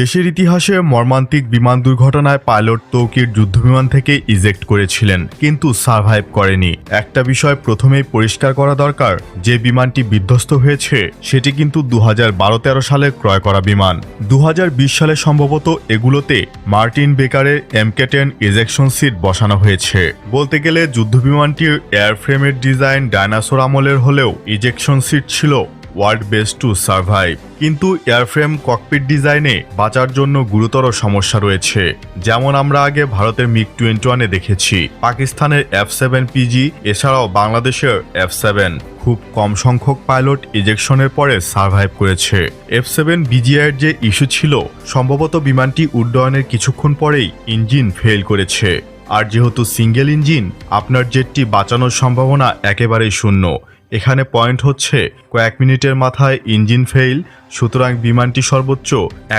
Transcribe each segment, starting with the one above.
দেশের ইতিহাসে মর্মান্তিক বিমান দুর্ঘটনায় পাইলট তৌকির যুদ্ধবিমান থেকে ইজেক্ট করেছিলেন, কিন্তু সার্ভাইভ করেনি। একটা বিষয় প্রথমেই পরিষ্কার করা দরকার, যে বিমানটি বিধ্বস্ত হয়েছে, সেটি কিন্তু দু হাজার সালে ক্রয় করা বিমান। দু হাজার বিশ সালে সম্ভবত এগুলোতে মার্টিন বেকারের এমকে টেন ইজেকশন সিট বসানো হয়েছে। বলতে গেলে যুদ্ধবিমানটির এয়ারফ্রেমের ডিজাইন ডায়নাসোর আমলের হলেও ইজেকশন সিট ছিল ওয়ার্ল্ড বেস্ট টু সার্ভাইভ। কিন্তু এয়ারফ্রেম ককপিট ডিজাইনে বাঁচার জন্য গুরুতর সমস্যা রয়েছে। যেমন আমরা আগে ভারতের মিগ টোয়েন্টি ওয়ানে দেখেছি, পাকিস্তানের এফ সেভেন পিজি এছাড়াও বাংলাদেশের এফ সেভেন। খুব কম সংখ্যক পাইলট ইজেকশনের পরে সার্ভাইভ করেছে। এফ সেভেন বিজিআইয়ের যে ইস্যু ছিল, সম্ভবত বিমানটি উড্ডয়নের কিছুক্ষণ পরেই ইঞ্জিন ফেল করেছে। আর যেহেতু সিঙ্গেল ইঞ্জিন, আপনার জেটটি বাঁচানোর সম্ভাবনা একেবারেই শূন্য। এখানে পয়েন্ট হচ্ছে কয়েক মিনিটের মাথায় ইঞ্জিন ফেইল, সুতরাং বিমানটি সর্বোচ্চ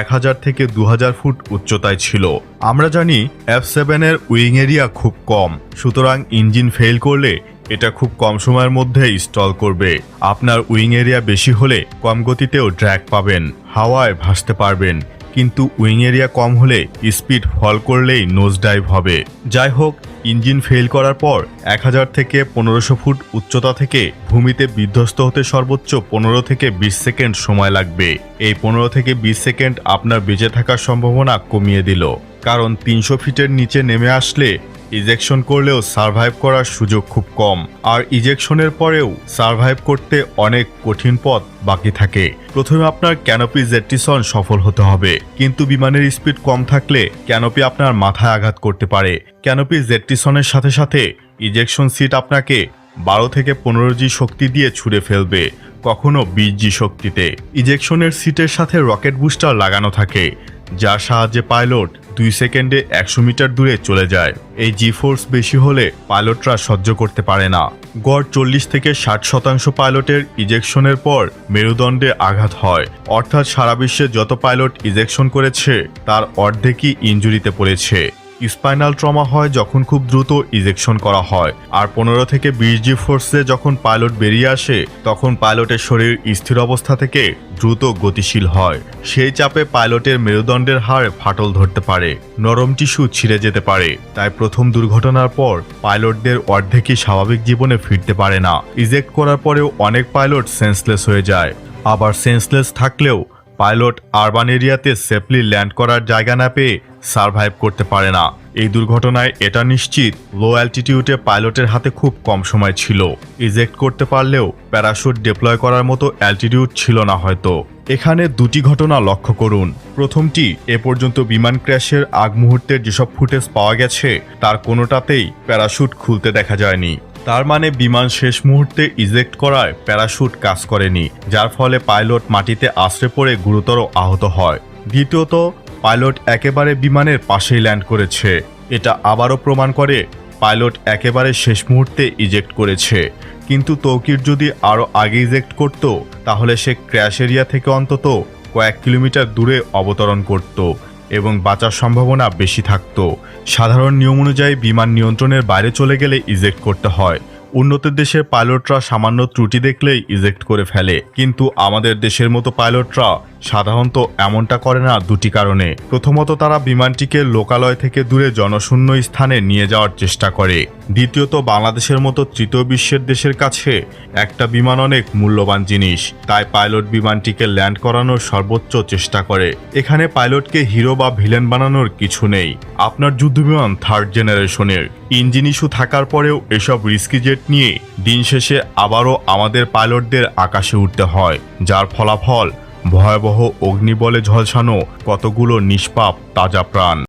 এক হাজার থেকে দু হাজার ফুট উচ্চতায় ছিল। আমরা জানি এফ সেভেনের উইং এরিয়া খুব কম, সুতরাং ইঞ্জিন ফেল করলে এটা খুব কম সময়ের মধ্যে স্টল করবে। আপনার উইং এরিয়া বেশি হলে কম গতিতেও ড্র্যাগ পাবেন, হাওয়ায় ভাসতে পারবেন। কিন্তু উইং এরিয়া কম হলে স্পিড ফল করলেই নোজ ডাইভ হবে। যাই হোক, ইঞ্জিন ফেল করার পর এক হাজার থেকে পনেরোশো ফুট উচ্চতা থেকে ভূমিতে বিধ্বস্ত হতে সর্বোচ্চ পনেরো থেকে বিশ সেকেন্ড সময় লাগবে। এই পনেরো থেকে বিশ সেকেন্ড আপনার বেঁচে থাকার সম্ভাবনা কমিয়ে দিল। কারণ তিনশো ফিটের নিচে নেমে আসলে ইজেকশন করলেও সার্ভাইভ করার সুযোগ খুব কম। আর ইজেকশনের পরেও সার্ভাইভ করতে অনেক কঠিন পথ বাকি থাকে। প্রথমে আপনার ক্যানোপি জেট্টিসন সফল হতে হবে। কিন্তু বিমানের স্পিড কম থাকলে ক্যানোপি আপনার মাথায় আঘাত করতে পারে। ক্যানোপি জেট্টিসনের সাথে সাথে ইজেকশন সিট আপনাকে বারো থেকে পনেরো জি শক্তি দিয়ে ছুঁড়ে ফেলবে, কখনো বিশ জি শক্তিতে। ইজেকশনের সিটের সাথে রকেট বুস্টার লাগানো থাকে, যার সাহায্যে পাইলট দুই সেকেন্ডে একশো মিটার দূরে চলে যায়। এই জি ফোর্স বেশি হলে পাইলটরা সহ্য করতে পারে না। গড় চল্লিশ থেকে ষাট শতাংশ পাইলটের ইজেকশনের পর মেরুদণ্ডে আঘাত হয়। অর্থাৎ সারা বিশ্বে যত পাইলট ইজেকশন করেছে, তার অর্ধেকই ইঞ্জুরিতে পড়েছে। স্পাইনাল ট্রমা হয় যখন খুব দ্রুত ইজেকশন করা হয়। আর পনেরো থেকে বিশ জি ফোর্সে যখন পাইলট বেরিয়ে আসে, তখন পাইলটের শরীর স্থির অবস্থা থেকে দ্রুত গতিশীল হয়। সেই চাপে পাইলটের মেরুদণ্ডের হাড় ফাটল ধরতে পারে, নরম টিস্যু ছিঁড়ে যেতে পারে। তাই প্রথম দুর্ঘটনার পর পাইলটদের অর্ধেকই স্বাভাবিক জীবনে ফিরতে পারে না। ইজেক্ট করার পরেও অনেক পাইলট সেন্সলেস হয়ে যায়। আবার সেন্সলেস থাকলেও পাইলট আরবান এরিয়াতে সেফলি ল্যান্ড করার জায়গা না পেয়ে সার্ভাইভ করতে পারে না। এই দুর্ঘটনায় এটা নিশ্চিত লো অ্যালটিটিউডে পাইলটের হাতে খুব কম সময় ছিল। ইজেক্ট করতে পারলেও প্যারাশুট ডিপ্লয় করার মতো অ্যালটিটিউড ছিল না হয়তো। এখানে দুটি ঘটনা লক্ষ্য করুন। প্রথমটি, এ পর্যন্ত বিমান ক্র্যাশের আগ মুহূর্তের যেসব ফুটেজ পাওয়া গেছে, তার কোনোটাতেই প্যারাশুট খুলতে দেখা যায়নি। তার মানে বিমান শেষ মুহূর্তে ইজেক্ট করায় প্যারাশুট কাজ করেনি, যার ফলে পাইলট মাটিতে আশ্রে পড়ে গুরুতর আহত হয়। দ্বিতীয়ত, পাইলট একেবারে বিমানের পাশেই ল্যান্ড করেছে। এটা আবারও প্রমাণ করে পাইলট একেবারে শেষ মুহূর্তে ইজেক্ট করেছে। কিন্তু তৌকির যদি আরও আগে ইজেক্ট করত, তাহলে সে ক্র্যাশ এরিয়া থেকে অন্তত কয়েক কিলোমিটার দূরে অবতরণ করত। এবং বাঁচার সম্ভাবনা বেশি থাকত। সাধারণ নিয়ম অনুযায়ী বিমান নিয়ন্ত্রণের বাইরে চলে গেলে ইজেক্ট করতে হয়। উন্নত দেশের পাইলটরা সামান্য ত্রুটি দেখলেই ইজেক্ট করে ফেলে। কিন্তু আমাদের দেশের মতো পাইলটরা সাধারণত এমনটা করে না দুটি কারণে। প্রথমত, তারা বিমানটিকে লোকালয় থেকে দূরে জনশূন্য স্থানে নিয়ে যাওয়ার চেষ্টা করে। দ্বিতীয়ত, বাংলাদেশের মতো তৃতীয় বিশ্বের দেশের কাছে একটা বিমান অনেক মূল্যবান জিনিস। তাই পাইলট বিমানটিকে ল্যান্ড করানোর সর্বোচ্চ চেষ্টা করে। এখানে পাইলটকে হিরো বা ভিলেন বানানোর কিছু নেই। আপনার যুদ্ধবিমান থার্ড জেনারেশনের। ইঞ্জিন ইস্যু থাকার পরেও এসব রিস্কি জেট নিয়ে দিন শেষে আবারও আমাদের পাইলটদের আকাশে উঠতে হয়, যার ফলাফল ভয়াবহ অগ্নিবলে ঝলসানো কতগুলো নিষ্পাপ তাজা প্রাণ।